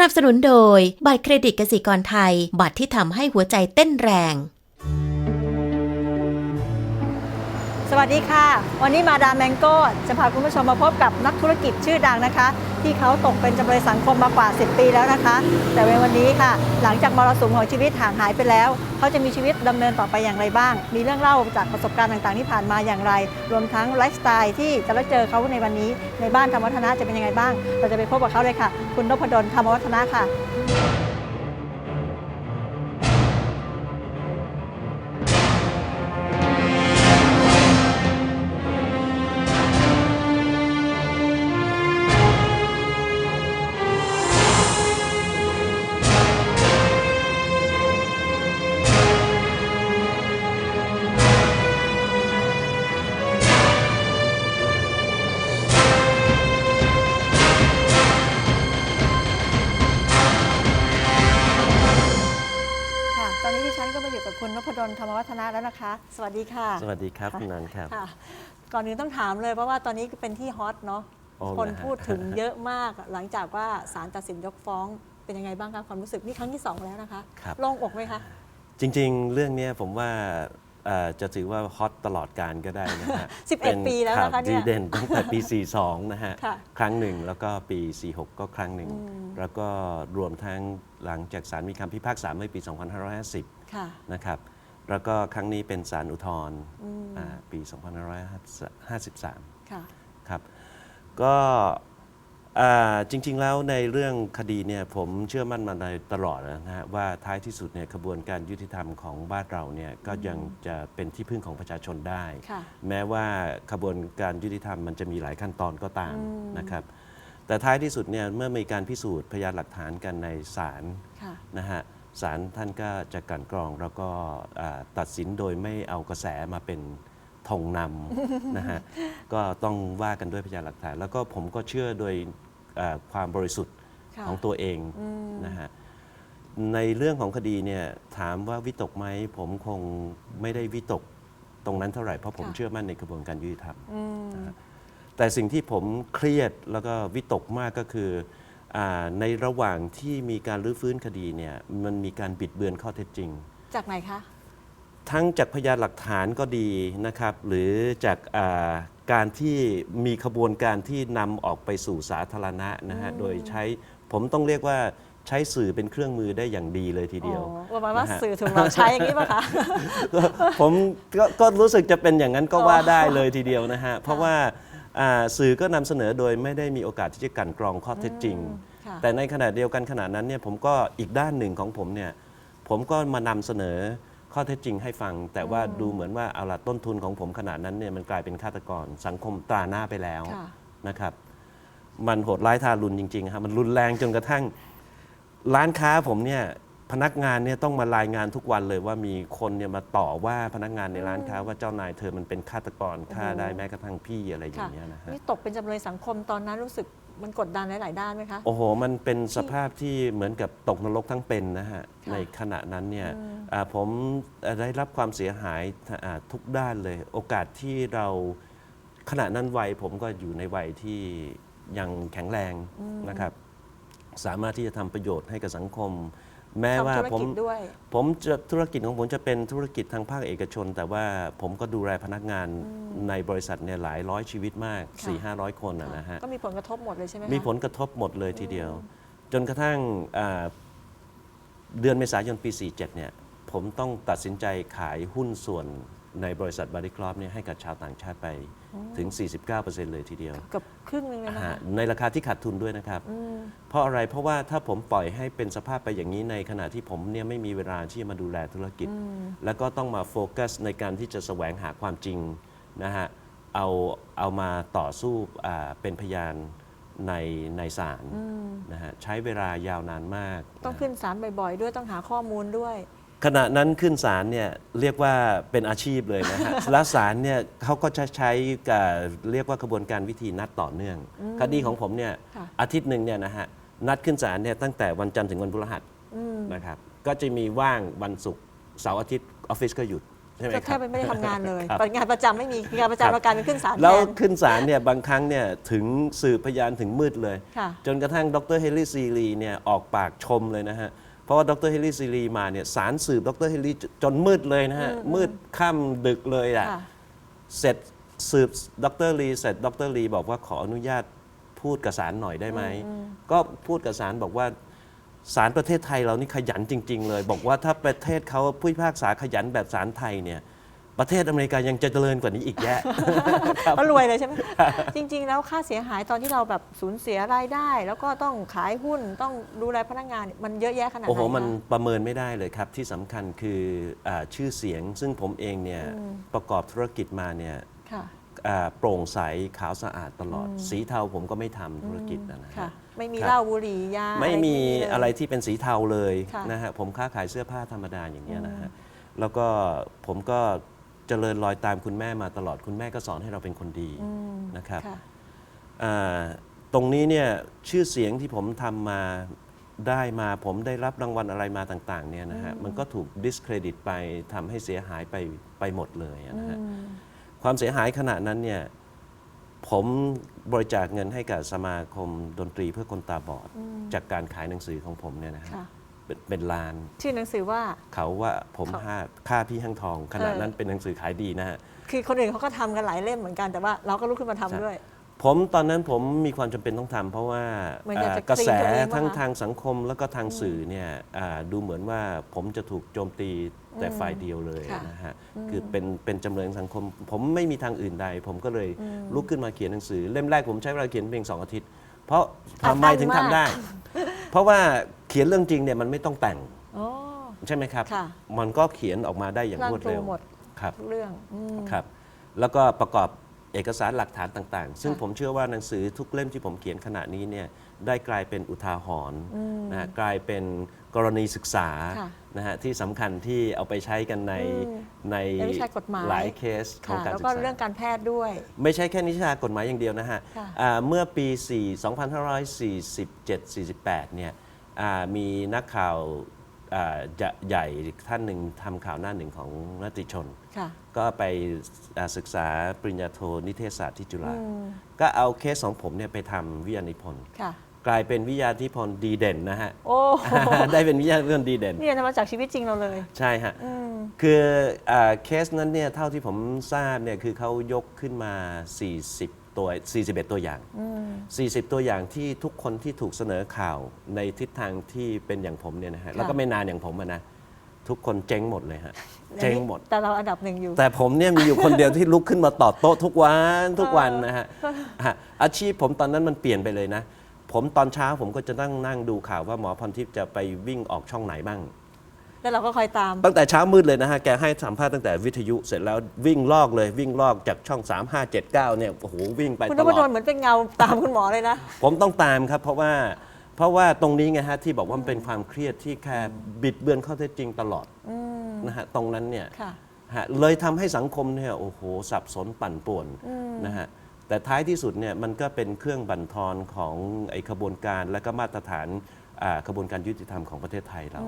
นับสนุนโดย บัตรเครดิตกสิกรไทย บัตรที่ทำให้หัวใจเต้นแรง สวัสดีค่ะ วันนี้มาดามแมงโก้จะพาคุณผู้ชมมาพบกับนักธุรกิจชื่อดังนะคะ ที่เขาตกเป็นจำเลยสังคมมากว่า 10 ปีแล้วนะคะ แต่ในวันนี้ค่ะ หลังจากมรสุมของชีวิตห่างหายไปแล้ว เขาจะมีชีวิตดำเนินต่อไปอย่างไรบ้าง มีเรื่องเล่าจากประสบการณ์ต่างๆที่ผ่านมาอย่างไร รวมทั้งไลฟ์สไตล์ที่จะได้เจอเขาในวันนี้ในบ้านธรรมวัฒนะจะเป็นยังไงบ้าง เราจะไปพบกับเขาเลยค่ะ คุณนพดลธรรมวัฒนะค่ะ ฒนะแล้วนะคะ สวัสดีค่ะ สวัสดีครับคุณนันครับ ค่ะ ก่อนอื่นต้องถามเลยเพราะว่าตอนนี้เป็นที่ฮอตเนาะอ๋อคนเหรอฮะ พูดถึงเยอะมากหลังจากว่าศาลตัดสินยกฟ้องเป็นยังไงบ้างคะความรู้สึกนี่ครั้งที่สองแล้วนะคะครับ โล่งอกไหมคะ จริงๆ เรื่องเนี้ยผมว่าเอ่อจะถือว่าฮอตตลอดการก็ได้นะฮะ 11เป็นปีแล้วนะคะข่าวเนี่ยดีเด่นตั้งแต่ปี 42 นะฮะ ค่ะครั้งหนึ่งแล้วก็ปี 46 ก็ครั้งหนึ่ง อืม แล้วก็รวมทั้งหลังจากศาลมีคำพิพากษาเมื่อปี 2550 ค่ะ นะครับ แล้วก็ครั้งนี้เป็นศาลอุทธรณ์อืมอ่าปี 2553 ค่ะ ครับก็อ่าจริงๆแล้วในเรื่องคดีเนี่ยผมเชื่อมั่นมาในตลอดนะฮะว่าท้ายที่สุดเนี่ยกระบวนการยุติธรรมของบ้านเราเนี่ยก็ยังจะเป็นที่พึ่งของประชาชนได้ ค่ะ แม้ว่ากระบวนการยุติธรรมมันจะมีหลายขั้นตอนก็ตามอืม นะครับ แต่ท้ายที่สุดเนี่ยเมื่อมีการพิสูจน์พยานหลักฐานกันในศาลค่ะ นะฮะ ศาลท่านก็จะกลันกรองแล้วก็อ่าตัดสินโดยไม่เอากระแสมาเป็นธงนำนะฮะ ก็ต้องว่ากันด้วยพยานหลักฐาน แล้วก็ผมก็เชื่อโดยอ่าความบริสุทธิ์ค่ะของตัวเองอืมนะฮะ ในเรื่องของคดีเนี่ยถามว่าวิตกไหมผมคงไม่ได้วิตกตรงนั้นเท่าไหร่เพราะผมค่ะเชื่อมั่นในกระบวนการยุติธรรมอืมแต่สิ่งที่ผมเครียดแล้วก็วิตกมากก็คืออา ในระหว่างที่มีการรื้อฟื้นคดีเนี่ยมันมีการบิดเบือนข้อเท็จจริง จากไหนคะ ทั้งจากพยานหลักฐานก็ดีนะครับ หรือจากอ่าการที่มีขบวนการที่นำออกไปสู่สาธารณะนะฮะโดยใช้ผมต้องเรียกว่าใช้สื่อเป็นเครื่องมือได้อย่างดีเลยทีเดียวอ๋อประมาณว่านะฮะสื่อถูกเราใช้อย่างนี้ป่ะคะผมก็ก็รู้สึกจะเป็นอย่างนั้นก็ว่าได้เลยทีเดียวนะฮะเพราะว่า อ่าสื่อก็นำเสนอโดยไม่ได้มีโอกาสที่จะกลันกรองข้อเท็จจริง ค่ะ แต่ในขณะเดียวกันขณะนั้นเนี่ยผมก็อีกด้านหนึ่งของผมเนี่ยผมก็มานำเสนอข้อเท็จจริงให้ฟัง แต่ว่าดูเหมือนว่าเอาละต้นทุนของผมขนาดนั้นเนี่ยมันกลายเป็นฆาตกรสังคมตราหน้าไปแล้วค่ะ นะครับ มันโหดร้ายทารุณจริงๆครับมันรุนแรงจนกระทั่ง ร้านค้าผมเนี่ย พนักงานเนี่ยต้องมารายงานทุกวันเลยว่ามีคนเนี่ยมาต่อว่าพนักงานในร้านค้าว่าเจ้านายเธอมันเป็นฆาตกรฆ่าได้แม้กระทั่งพี่อะไรอย่าค่ะงเงี้ยนะฮะ นี่ตกเป็นจำเลยสังคมตอนนั้นรู้สึกมันกดดันหลาย ๆ ด้านไหมคะ โอ้โห มันเป็นสภาพที่เหมือนกับตกนรกทั้งเป็นนะฮะค่ะในขณะนั้นเนี่ยอืมอ่าผมอ่าได้รับความเสียหายอ่าทุกด้านเลย โอกาสที่เราขณะนั้นวัยผมก็อยู่ในวัยที่ยังแข็งแรงนะครับ สามารถที่จะทำประโยชน์ให้กับสังคม แม้ว่าทำธุรผมกิจด้วย ผมจะธุรกิจของผมจะเป็นธุรกิจทางภาคเอกชน แต่ว่าผมก็ดูแลพนักงานในบริษัทเนี่ยหลายร้อยชีวิตมาก ค่ะ 4 5 0 0 คนนะนะฮะ ก็มีผลกระทบหมดเลยใช่ไหมคะ มีผลกระทบหมดเลยทีเดียว จนกระทั่งอ่าเดือนเมษายนปี 47 เนี่ย ผมต้องตัดสินใจขายหุ้นส่วน ในบริษัทบาริครอปเนี่ยให้กับชาวต่างชาติไปถึง 49%เลยทีเดียวเกือบครึ่งหนึงเลยนะฮะคะในราคาที่ขาดทุนด้วยนะครับ อืม เพราะอะไรเพราะว่าถ้าผมปล่อยให้เป็นสภาพไปอย่างนี้ในขณะที่ผมเนี่ยไม่มีเวลาที่จะมาดูแลธุรกิจ แล้วก็ต้องมาโฟกัสในการที่จะแสวงหาความจริงนะฮะเอาเอามาต่อสู้อ่าเป็นพยานในในศาลนะฮะใช้เวลายาวนานมากต้องขึ้นศาลบ่อยๆ ด้วยต้องหาข้อมูลด้วย ขณะนั้นขึ้นศาลเนี่ยเรียกว่าเป็นอาชีพเลยนะฮะ และศาลเนี่ยเขาก็จะใช้กับเรียกว่ากระบวนการวิธีนัดต่อเนื่อง คดีของผมเนี่ยค่ะ อาทิตย์หนึ่งเนี่ยนะฮะนัดขึ้นศาลเนี่ยตั้งแต่วันจันทร์ถึงวันพฤหัสอืมนะครับก็จะมีว่างวันศุกร์เสาร์อาทิตย์ออฟฟิศก็หยุดใช่ไหมก็คแทรับบไม่ได้ทำงานเลยครับ งานประจำไม่มีงานประครับจำประกันเป็นขึ้นศาลแทแล้วน ขึ้นศาลเนี่ยบางครั้งเนี่ยถึงสืบพยานถึงมืดเลย ค่ะ จนกระทั่งดรเฮลลี่ซีรีเนี่ยออกปากชมเลยนะฮะเพ ราะว่าดรเฮลลี่ซีรีมาเนี่ยสารสืบดรเฮลลี่จนมืดเลยนะฮะ มืดค่ำดึกเลยอะค่ะ เสร็จสืบดรลีเสร็จดรลีบอกว่าขออนุญาตพูดกับศาลหน่อยได้ไหม ก็พูดกับศาลบอกว่าศาลประเทศไทยเรานี่ขยันจริง ๆ เลย บอกว่าถ้าประเทศเขาผู้พิพากษาขยันแบบศาลไทยเนี่ย ประเทศอเมริกายังจะเจริญกว่านี้อีกแยะก็รวยเลยใช่ไหม จริง ๆ แล้วค่าเสียหายตอนที่เราแบบสูญเสียรายได้ แล้วก็ต้องขายหุ้นต้องดูแลพนักงานเนี่ยมันเยอะแยะขนาดไหนโอ้โห มันคะ ประเมินไม่ได้เลยครับ ที่สำคัญคืออาชื่อเสียง ซึ่งผมเองเนี่ยประกอบธุรกิจมาเนี่ยค่ะอ่าโปร่งใสขาวสะอาดตลอด สีเทาผมก็ไม่ทำธุรกิจนะนะค่ะฮะไม่มีครับ เหล้าบุหรี่ยาไม่มีเลยอะไร ที่เป็นสีเทาเลยค่ะนะฮะผมค้าขายเสื้อผ้าธรรมดาอย่างเงี้ยนะฮะแล้วก็ผมก็ เจริญรอยตามคุณแม่มาตลอดคุณแม่ก็สอนให้เราเป็นคนดีนะครับค่ะอ่าตรงนี้เนี่ยชื่อเสียงที่ผมทำมาได้มาผมได้รับรางวัลอะไรมาต่างๆเนี่ยนะฮะมันก็ถูก discredit ไปทำให้เสียหายไปไปหมดเลยนะฮะความเสียหายขณะนั้นเนี่ยผมบริจาคเงินให้กับสมาคมดนตรีเพื่อคนตาบอด จากการขายหนังสือของผมเนี่ยนะฮะค่ะ เป็นเป็นล้าน ชื่อหนังสือว่า เขาว่าผมเขา ห้าค่าพี่ห้างทอง ขณะเออนั้นเป็นหนังสือขายดีนะฮะ คือคนอื่นเขาก็ทำกันหลายเล่มเหมือนกันแต่ว่าเราก็ลุกขึ้นมาทำใช่ ด้วย ผมตอนนั้นผมมีความจำเป็นต้องทำเพราะว่าเหมือนอยากจะอ่ากระแสคลีนตัวเองทั้งปะคะทางสังคมแล้วก็ทางสื่อเนี่ยอ่าดูเหมือนว่าผมจะถูกโจมตีแต่ฝ่ายเดียวเลยค่ะนะฮะคือเป็นเป็นจำเลยของสังคม ผมไม่มีทางอื่นใด ผมก็เลยลุกขึ้นมาเขียนหนังสือ เล่มแรกผมใช้เวลาเขียนเพียงสองอาทิตย์ เพราะทำไมถึงทำได้ เพราะว่า เขียนเรื่องจริงเนี่ยมันไม่ต้องแต่งโอ้ ใช่ไหมครับ ค่ะ มันก็เขียนออกมาได้อย่างพลังรวดเร็วโปรหมดครับทุกเรื่องอืม ครับ แล้วก็ประกอบเอกสารหลักฐานต่างๆ ซึ่งค่ะผมเชื่อว่าหนังสือทุกเล่มที่ผมเขียนขณะนี้เนี่ยได้กลายเป็นอุทาหรณ์นะฮะกลายเป็นกรณีศึกษาค่ะนะฮะที่สำคัญที่เอาไปใช้กันในอืมในในวิชากฎหมาย หลายเคสของค่ะการแล้วศึกก็ษา เรื่องการแพทย์ด้วย ไม่ใช่แค่นิชากฎหมายอย่างเดียวนะฮะค่ะอ่าเมื่อปี 4 2547-48 เนี่ยอ่า มีนักข่าวอ่าจะใหญ่ท่านหนึ่งทำข่าวหน้าหนึ่งของนติชนค่ะก็ไปอ่าศึกษาปริญญาโทนิเทศศาสตร์ที่จุฬาก็เอาเคสของผมเนี่ยไปทำวิทยานิพนธ์ค่ะกลายเป็นวิทยานิพนธ์ดีเด่นนะฮะโอ้โหได้เป็นวิทยานิพนธ์ดีเด่นนี่ทำมาจากชีวิตจริงเราเลย ใช่ฮะอืมคืออาเคสนั้นเนี่ยเท่าที่ผมทราบเนี่ยคือเขายกขึ้นมา 40 ตัว 41 ตัวอย่าง 40 ตัวอย่างที่ทุกคนที่ถูกเสนอข่าวในทิศทางที่เป็นอย่างผมเนี่ยนะฮะ แล้วก็ไม่นานอย่างผมอะนะ ทุกคนเจ๊งหมดเลยฮะ เจ๊งหมด แต่เราอันดับหนึ่งอยู่ แต่ผมเนี่ยมีอยู่คนเดียวที่ลุกขึ้นมาตอบโต้ทุกวันทุกวันนะฮะฮะ อาชีพผมตอนนั้นมันเปลี่ยนไปเลยนะ ผมตอนเช้าผมก็จะนั่งนั่งดูข่าวว่าหมอพรทิพย์จะไปวิ่งออกช่องไหนบ้าง แล้วเราก็คอยตาม ตั้งแต่เช้ามืดเลยนะฮะ แกให้สัมภาษณ์ตั้งแต่วิทยุเสร็จแล้ววิ่งลอกเลยวิ่งลอกจากช่อง 3 5 7 9 เนี่ย โอ้โห วิ่งไปคุณตนลพดอลดเหมือนเป็นเงาตามคุณหมอเลยนะ ผมต้องตามครับ เพราะว่าเพราะว่าตรงนี้ไงฮะ ที่บอกว่ามันเป็นความเครียดที่แค่บิดเบือนข้อเท็จจริงตลอดนะฮะตรงนั้นเนี่ย ค่ะ ฮะเลยทำให้สังคมเนี่ยโอ้โห สับสนปั่นป่วนนะฮะแต่ท้ายที่สุดเนี่ยมันก็เป็นเครื่องบั่นทอนของไอ้ขบวนการและก็มาตรฐาน อ่าขบวนการยุติธรรมของประเทศไทยเรา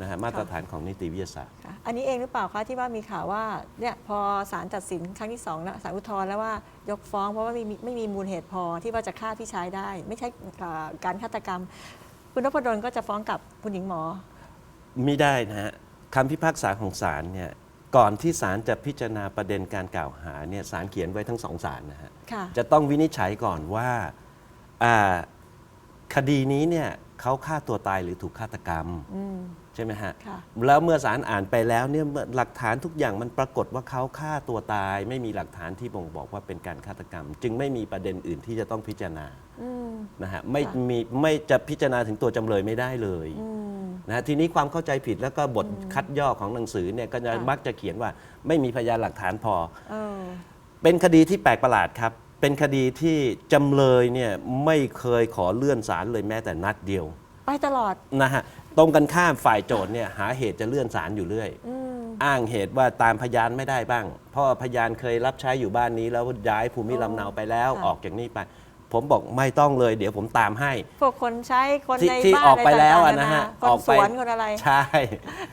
นะฮะมาตรฐานของนิติวิทยาศาสตร์ค่ะอันนี้เองหรือเปล่าคะที่ว่ามีข่าวว่าเนี่ยพอศาลตัดสินครั้งที่สองนะศาลอุทธรณ์แล้วว่ายกฟ้องเพราะว่าไม่มีไม่มีมูลเหตุพอที่ว่าจะฆ่าพี่ชายได้ ไม่ใช่อ่าการฆาตกรรม คุณนพดลก็จะฟ้องกับคุณหญิงหมอ ไม่ได้นะฮะคำพิพากษาของศาลเนี่ยก่อนที่ศาลจะพิจารณาประเด็นการกล่าวหาเนี่ยศาลเขียนไว้ทั้งสองศาลนะฮะค่ะจะต้องวินิจฉัยก่อนว่าอ่าคดีนี้เนี่ย เขาฆ่าตัวตายหรือถูกฆาตกรรม อืม ใช่ไหมฮะ ค่ะ แล้วเมื่อศาลอ่านไปแล้วเนี่ยเมื่อหลักฐานทุกอย่างมันปรากฏว่าเขาฆ่าตัวตาย ไม่มีหลักฐานที่บ่งบอกว่าเป็นการฆาตกรรม จึงไม่มีประเด็นอื่นที่จะต้องพิจารณาอืม นะฮะไม่ค่ะมีไม่จะพิจารณาถึงตัวจำเลยไม่ได้เลยอืม นะฮะทีนี้ความเข้าใจผิดแล้วก็บทคัดย่อของหนังสือเนี่ยก็จะค่ะ มักจะเขียนว่าไม่มีพยานหลักฐานพอ เออ เป็นคดีที่แปลกประหลาดครับ เป็นคดีที่จำเลยเนี่ยไม่เคยขอเลื่อนศาลเลยแม้แต่นัดเดียวไปตลอด นะฮะตรงกันข้ามฝ่ายโจทย์เนี่ยหาเหตุจะเลื่อนศาลอยู่เรื่อย อืม อ้างเหตุว่าตามพยานไม่ได้บ้าง เพราะว่าพยานเคยรับใช้อยู่บ้านนี้แล้วย้ายภูมิลำเนาไปแล้วค่ะ ออกจากนี่ไป ผมบอกไม่ต้องเลย เดี๋ยวผมตามให้ พวกคนใช้คนที่ในที่บ้านออกไปแล้วต่างๆอะนะฮะคอนอกสไปวนคนอะไร ใช่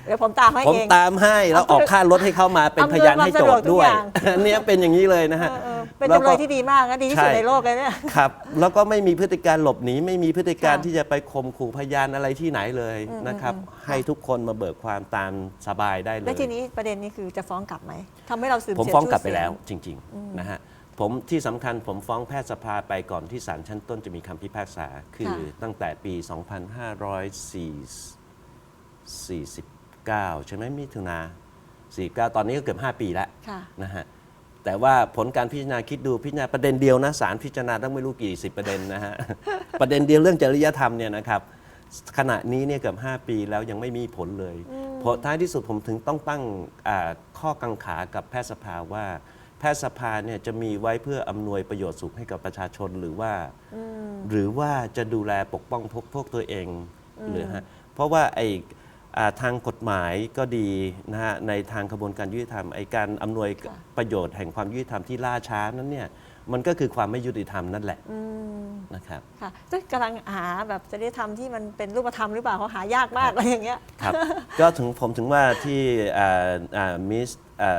เดี๋ยวผมตามให้ผมเอง ตามให้แล้วออกค่ารถให้เข้ามาเป็นอำนวยพยานให้โจทย์ด้วยความสะดวกทุกอย่าง เนี่ยเป็นอย่างนี้เลยนะฮะ เออเออเป็นแล้วจำก็เลยที่ดีมากนะดีที่สุดใช่ ในโลกเลยเนี่ย ครับแล้วก็ไม่มีพฤติการหลบหนีไม่มีพฤติการค่ะที่จะไปข่มขู่พยานอะไรที่ไหนเลยนะครับอืมอืม ให้ทุกคนมาเบิกความตามสบายได้เลย แล้วทีนี้ประเด็นนี้คือจะฟ้องกลับไหมทำให้เราเสื่อมผมเสียฟ้องกลับชื่ไปเสียแล้วจริงๆนะฮะ ผมที่สำคัญผมฟ้องแพทยสภาไปก่อนที่ศาลชั้นต้นจะมีคำพิพากษา คือตั้งแต่ปี 2549 ใช่ไหมมิถุนา49 ตอนนี้ก็เกือบ 5 ปีแล้วค่ะ นะฮะ แต่ว่าผลการพิจารณาคิดดูพิจารณาประเด็นเดียวนะศาลพิจารณาตั้งไม่รู้กี่สิบประเด็นนะฮะ ประเด็นเดียวเรื่องจริยธรรมเนี่ยนะครับ ขณะนี้เนี่ยเกือบ 5 ปีแล้วยังไม่มีผลเลย เพราะท้ายที่สุดผมถึงต้องตั้งอ่าข้อกังขากับแพทยสภาว่า แพทยสภาเนี่ยจะมีไว้เพื่ออำนวยประโยชน์สุขให้กับประชาชนหรือว่า หรือว่าจะดูแลปกป้องพวกพวกตัวเองหรือฮะเพราะว่าไอ้อ่าทางกฎหมายก็ดีนะฮะในทางกระบวนการยุติธรรมไอ้การอำนวยค่ะประโยชน์แห่งความยุติธรรมที่ล่าช้านั้นเนี่ยมันก็คือความไม่ยุติธรรมนั่นแหละอืมนะครับ ค่ะก็กำลังหาแบบจริยธรรมที่มันเป็นรูปธรรมหรือเปล่าเขาหายากมากอะไรอย่างเงี้ย ครับ ก็ถึงผมถึงว่าที่มิส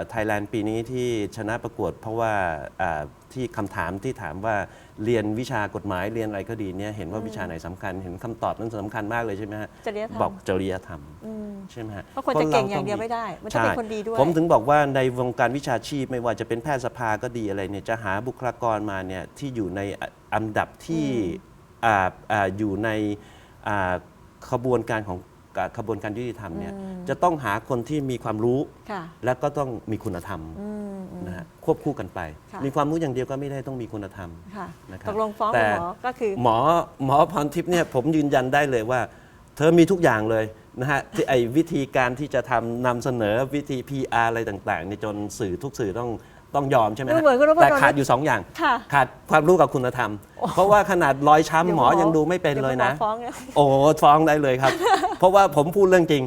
ไทยแลนด์ปีนี้ที่ชนะประกวด เพราะว่าอ่าที่คำถามที่ถามว่าเรียนวิชากฎหมายเรียนอะไรก็ดีเนี่ยเห็นว่าวิชาไหนสำคัญ เห็นคำตอบนั้นสำคัญมากเลยใช่ไหมฮะจริยธรรมบอกจริยธรรมอืมใช่ไหมฮะเพราะคนจะเก่งอย่างเดียวไม่ได้ มันต้องเป็นใช่คนดีด้วย ผมถึงบอกว่าในวงการวิชาชีพไม่ว่าจะเป็นแพทยสภาก็ดีอะไรเนี่ยจะหาบุคลากรมาเนี่ยที่อยู่ในอันดับที่อ่าอ่าอยู่ในอ่าขบวนการของ อ่าขบวนการยุติธรรมเนี่ยจะต้องหาคนที่มีความรู้ ค่ะและก็ต้องมีคุณธรรมอืมอืม นะฮะควบคู่กันไป ค่ะ มีความรู้อย่างเดียวก็ไม่ได้ต้องมีคุณธรรม ค่ะนะครับตกลงฟ้องแต่คุณหมอก็คือ หมอหมอพรทิพย์เนี่ยผมยืนยันได้เลยว่า เธอมีทุกอย่างเลยนะฮะที่ไอ้วิธีการที่จะทำนำเสนอวิธี PR อะไรต่างๆเนี่ยจนสื่อทุกสื่อต้อง ต้องยอมใช่ไหมฮะดูเหมือนคุณนพดล แต่ขาดอยู่สองอย่าง ค่ะขาดความรู้กับคุณธรรม เพราะว่าขนาดรอยช้ำหมอยังดูไม่เป็นเลยนะ ดี๋วคุณหมอฟ้องเนี่ย โอ้ฟ้องได้เลยครับ เพราะว่าผมพูดเรื่องจริง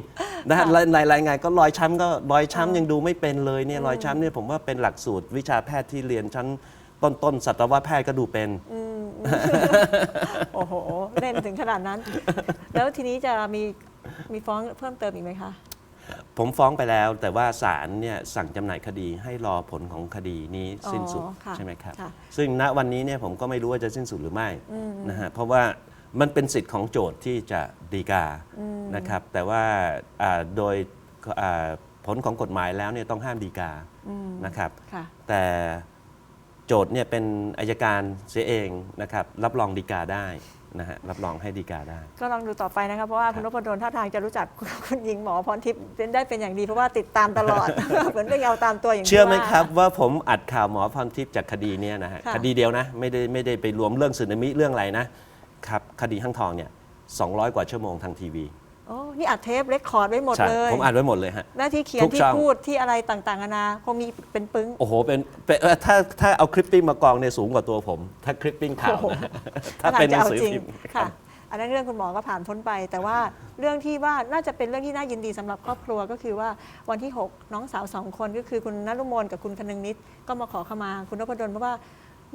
นะฮะค่ะในรายงานก็รอยช้ำก็รอยช้ำยังดูไม่เป็นเลยเนี่ยรอยช้ำเนี่ยผมว่าเป็นหลักสูตรวิชาแพทย์ที่เรียนชั้นต้นๆสัตวแพทย์ก็ดูเป็นอืมอืมโอ้โห เล่นถึงขนาดนั้น แล้วทีนี้จะมีมีฟ้องเพิ่มเติมอีกไหมคะ ผมฟ้องไปแล้ว แต่ว่าศาลเนี่ยสั่งจำหน่ายคดีให้รอผลของคดีนี้สิ้นสุดอ๋อค่ะใช่ไหมครับ ค่ะ ซึ่งณวันนี้เนี่ยผมก็ไม่รู้ว่าจะสิ้นสุดหรือไม่อืมนะฮะเพราะว่ามันเป็นสิทธิ์ของโจทย์ที่จะดีกานะครับ แต่ว่าอ่าโดยอ่าผลของกฎหมายแล้วเนี่ยต้องห้ามดีกาอืมนะครับ ค่ะ แต่โจทย์เนี่ยเป็นอายการเสียเองนะครับ รับรองดีกาได้ นะฮะรับรองให้ดีกาได้ ก็ลองดูต่อไปนะครับเพราะว่าครับคุณนพดลท่าทางจะรู้จักคุณหญิงหมอพรทิพย์เป็นได้เป็นอย่างดีเพราะว่าติดตามตลอด เหมือนเป็นเงาตามตัวอย่างที่เชื่อไหมว่า ครับว่าผมอัดข่าวหมอพรทิพย์จากคดีเนี่ยนะฮะค่ะ คดีเดียวนะไม่ได้ไม่ได้ไปรวมเรื่องสึนามิเรื่องอะไรนะครับคดีห้างทองเนี่ย200 กว่าชั่วโมงทางทีวี โอ้นี่อัดเทปเรคคอร์ดไว้หมดใช่เลย ผมอ่านไว้หมดเลยฮะ หน้าที่เขียนทุกที่ช่อง พูดที่อะไรต่างๆนานาคงมีเป็นปึ้ง โอ้โหเป็นเป็นเอ่อถ้าถ้าเอาคลิปปิ้งมากองเนี่ยสูงกว่าตัวผม ถ้าคลิปปิ้งข่าวโอ้โห นะถ้าเป็นหนังสือจะาจริงพิมพ์ค่ะ อันนั้นเรื่องคุณหมอก็ผ่านพ้นไป แต่ว่าเรื่องที่ว่าน่าจะเป็นเรื่องที่น่ายินดีสำหรับครอบครัวก็คือว่าวันที่ 6 น้องสาวสองคนก็คือคุณนรุมนกับคุณคนึงนิดก็มาขอขมาคุณนพดลเพราะว่า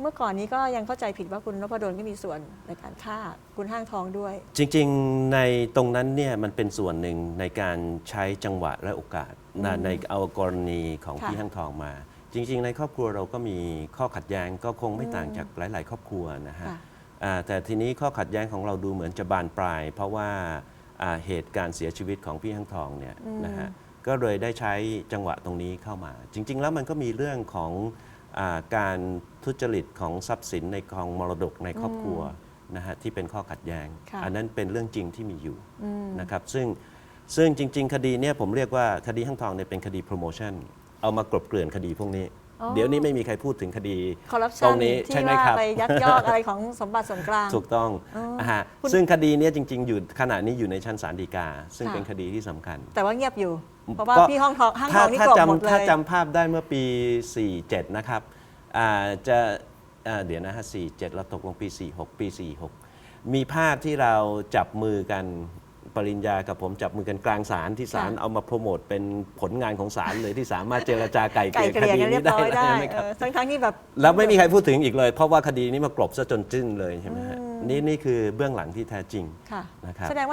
เมื่อก่อนนี้ก็ยังเข้าใจผิดว่าคุณนพดลก็มีส่วนในการฆ่าคุณห้างทองด้วย จริงๆในตรงนั้นเนี่ยมันเป็นส่วนหนึ่งในการใช้จังหวะและโอกาสนะในเอากรณีของค่ะพี่ห้างทองมา จริง ๆ ในครอบครัวเราก็มีข้อขัดแย้งก็คงไม่ต่างจากหลาย ๆ ครอบครัวนะฮะค่ะอ่าแต่ทีนี้ข้อขัดแย้งของเราดูเหมือนจะบานปลาย เพราะว่าอ่าเหตุการณ์เสียชีวิตของพี่ห้างทองเนี่ยนะฮะก็เลยได้ใช้จังหวะตรงนี้เข้ามา จริง ๆ แล้วมันก็มีเรื่องของอา การทุจริตของทรัพย์สินในกองมรดกในครอบครัวนะฮะที่เป็นข้อขัดแย้งค่ะอันนั้นเป็นเรื่องจริงที่มีอยู่อืมนะครับซึ่งซึ่งจริง ๆ คดีเนี่ยผมเรียกว่าคดีห้างทองเนี่ยเป็นคดีโปรโมชั่นเอามากลบเกลื่อนคดีพวกนี้อ๋อ เดี๋ยวนี้ไม่มีใครพูดถึงคดี คอร์รัปตชัรนงนี้ใช่ที่ไหมว่าครับ ไปยักยอกอะไรของสมบัติส่วนกลาง ถูกต้องอ๋อนะฮะคุณซึ่งคดีเนี้จริง ๆ อยู่ขณะนี้อยู่ในชั้นศาลฎีกา ซึ่งค่ะ เป็นคดีที่สำคัญ แต่ว่าเงียบอยู่ เพราะว่าก็ พี่ห้องทองห้างทถ้าองนี่ถ้ากลบหมดจำเลถ้าย จำภาพได้เมื่อปี 47 นะครับอ่าจะอ่าเดี๋ยวนะฮะ47 เราตกลงปี 46 ปี 46 มีภาพที่เราจับมือกัน ปริญญากับผมจับมือกันกลางศาลที่ศาลค่ะเอามาโปรโมทเป็นผลงานของศาลเลยที่สามารถเจรจาไก่เกไก่ลี่ยเกคลี่ยดีกันเรีนี้ยบร้อยได้ได้ใช่ไหมครับ เออทั้งทั้งๆที่แบบ แล้วไม่มีใครพูดถึงอีกเลย เพราะว่าคดีนี้มากลบซะจนจิ้นเลยใช่ไหมฮะนี่นี่คือเบื้องหลังที่แท้จริงค่ะ นะครับ แสดงว่า